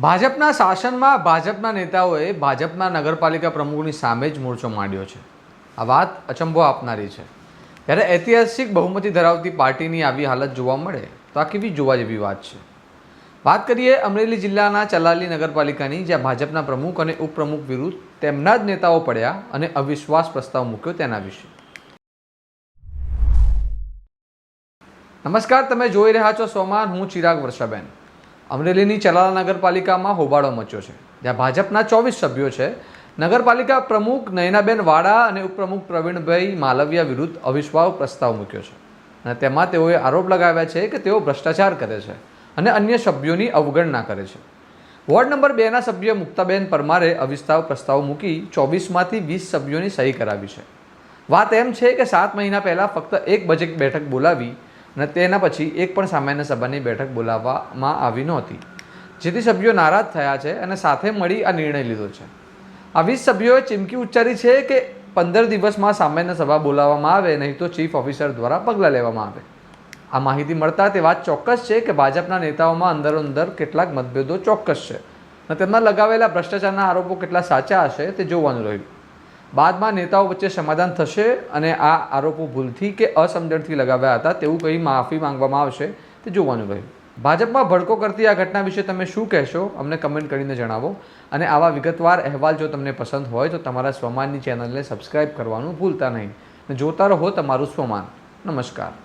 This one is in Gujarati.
ભાજપના શાસનમાં ભાજપના નેતાઓએ ભાજપના નગરપાલિકા પ્રમુખની સામે જ મોરચો માંડ્યો છે. આ વાત અચંબો આપનારી છે. જ્યારે ઐતિહાસિક બહુમતી ધરાવતી પાર્ટીની આવી હાલત જોવા મળે તો આ કેવી જોવા જેવી વાત છે? વાત કરીએ અમરેલી જિલ્લાના ચલાલી નગરપાલિકાની, જ્યાં ભાજપના પ્રમુખ અને ઉપપ્રમુખ વિરુદ્ધ તેમના જ નેતાઓ પડ્યા અને અવિશ્વાસ પ્રસ્તાવ મૂક્યો તેના વિશે. નમસ્કાર, તમે જોઈ રહ્યા છો સોમાન, હું ચિરાગ વર્ષાબેન. અમરેલીની ચલાલા નગરપાલિકામાં હોબાળો મચ્યો છે. જ્યાં ભાજપના ચોવીસ સભ્યો છે, નગરપાલિકા પ્રમુખ નયનાબેન વાડા અને ઉપપ્રમુખ પ્રવીણભાઈ માલવિયા વિરુદ્ધ અવિશ્વાસ પ્રસ્તાવ મૂક્યો છે. અને તેમાં તેઓએ આરોપ લગાવ્યા છે કે તેઓ ભ્રષ્ટાચાર કરે છે અને અન્ય સભ્યોની અવગણના કરે છે. વોર્ડ નંબર બેના સભ્ય મુક્તાબેન પરમારે અવિસ્તાવ પ્રસ્તાવ મૂકી ચોવીસમાંથી વીસ સભ્યોની સહી કરાવી છે. વાત એમ છે કે સાત મહિના પહેલાં ફક્ત એક બજેટ બેઠક બોલાવી અને તેના પછી એક પણ સામાન્ય સભાની બેઠક બોલાવવામાં આવી નહોતી, જેથી સભ્યો નારાજ થયા છે અને સાથે મળી આ નિર્ણય લીધો છે. આ વીસ સભ્યોએ ચીમકી ઉચ્ચારી છે કે પંદર દિવસમાં સામાન્ય સભા બોલાવવામાં આવે, નહીં તો ચીફ ઓફિસર દ્વારા પગલાં લેવામાં આવે. આ માહિતી મળતા તે વાત ચોક્કસ છે કે ભાજપના નેતાઓમાં અંદરો અંદર કેટલાક મતભેદો ચોક્કસ છે અને તેમના લગાવેલા ભ્રષ્ટાચારના આરોપો કેટલા સાચા હશે તે જોવાનું રહ્યું. બાદમાં નેતાઓ વચ્ચે સમાધાન થશે અને આ આરોપો ભૂલથી કે અસમજણથી લગાવ્યા હતા તેવું કહી માફી માંગવામાં આવશે તે જોવાનું રહ્યું. ભાજપમાં ભડકો કરતી આ ઘટના વિશે તમે શું કહેશો? અમને કમેન્ટ કરીને જણાવો. અને આવા વિગતવાર અહેવાલ જો તમને પસંદ હોય તો તમારા સ્વમાનની ચેનલને સબસ્ક્રાઇબ કરવાનું ભૂલતા નહીં. જોતા રહો તમારું સ્વમાન. નમસ્કાર.